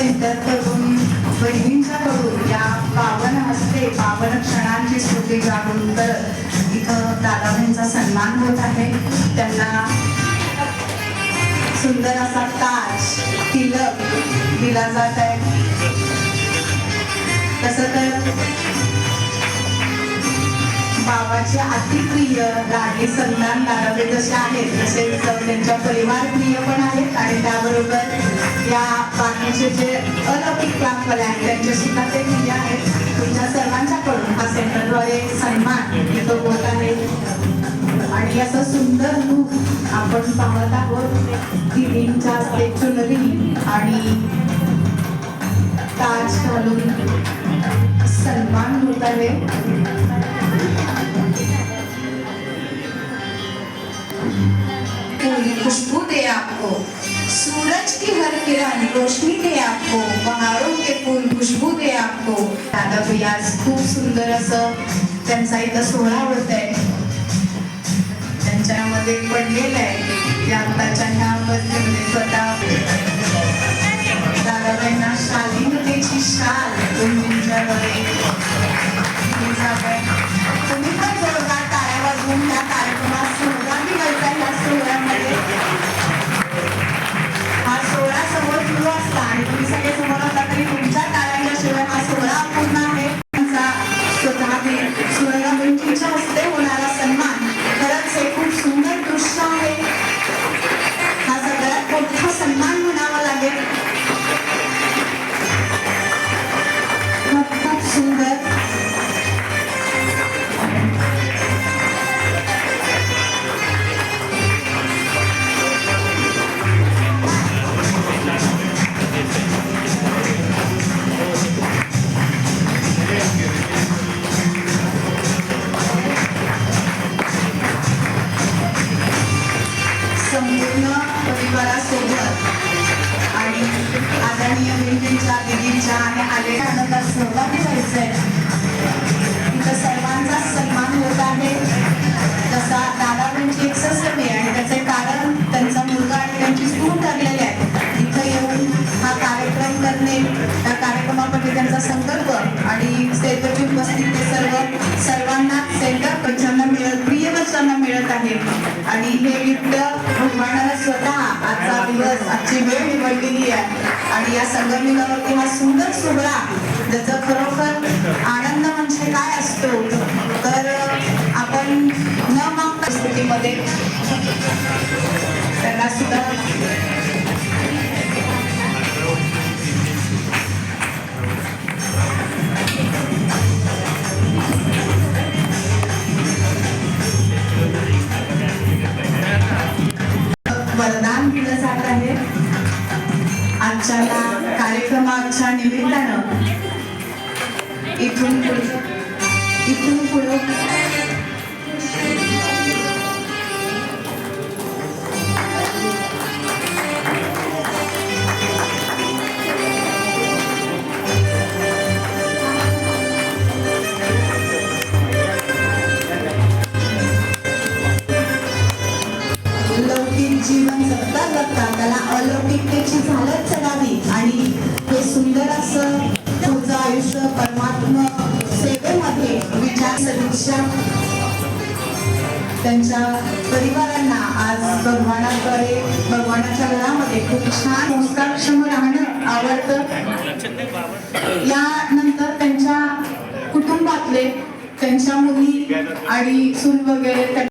सेंटरकडून बहिणींच्याकडून या पावन हस्ते पावन क्षणांची स्मृती जागृत करत इथं दादाबाईंचा सन्मान होत आहे. त्यांना सुंदर असा ताज तिलक दिला जात आहे. तसं तर बाबाचे अतिप्रिय लाडे संतान दादाबे जसे आहेत तसेच त्यांच्या परिवार प्रिय पण आहेत आणि त्याबरोबर या बाकीचे जे अलौकिक क्लासवाले आहेत त्यांचे सुद्धा ते प्रिय आहेत. तुमच्या सर्वांच्याकडून हा सेंटरद्वारे सन्मान इथं होत आहे आणि असं सुंदर रूप आपण पाहत आहोत दिदींच्या हस्ते चुनरी आणि ताज घालून सन्मान होत आहे. पूरी खुशबू दे आपको। सूरज की हर किरण रोशनी दे आपको। बहारों के फूल खुशबू दे आपको। दादा भैया खूप सुंदर असं त्यांचा इथं सोहळा होत आहे त्यांच्यामध्ये पडलेलं आहे. या आत्ताच्या ह्या अवस्थेमध्ये स्वतः दादाबाईंना शालीनतेची शाल तुमच्याकडे दिली संपूर्ण परिवारासोबत. आणि आदरणीय बहिणींच्या दिदींच्या आणि आलेल्या आनंदात सहभागी आहे तिथं सर्वांचा सन्मान होत आहे. तसा दादा त्यांची एक ससमी आणि त्याचे कारण त्यांचा मुलगा आणि त्यांची सून ठरलेले आहे. तिथं येऊन हा कार्यक्रम करणे त्या कार्यक्रमामध्ये त्यांचा संकल्प आणि सेतूची उपस्थित ते सर्व सर्वांना सेंटर पंचांना मिळत प्रिय मिळत आहे. आणि हे गिफ्ट भगवानाला स्वतः आजचा दिवस आजची वेळ निवडलेली आहे. आणि या संगमीनावरती हा सुंदर सोहळा ज्याचा खरोखर आनंद म्हणजे काय असतो? तर आपण न मागता स्थितीमध्ये त्यांना सुद्धा केलं जात आहे. आजच्या या कार्यक्रमाच्या निमित्तानं इथून पुढे इथून पुढे जीवन जगता जगता त्याला अलौकिकतेची झालंच चढावी. आणि हे सुंदर असं तुमचं आयुष्य परमात्मा सेवेमध्ये विचार सदिच्छा त्यांच्या परिवारांना आज भगवानाद्वारे भगवानाच्या घरामध्ये खूप छान संस्कारक्षम राहणं आवडतं. यानंतर त्यांच्या कुटुंबातले त्यांच्या मुली आणि सून वगैरे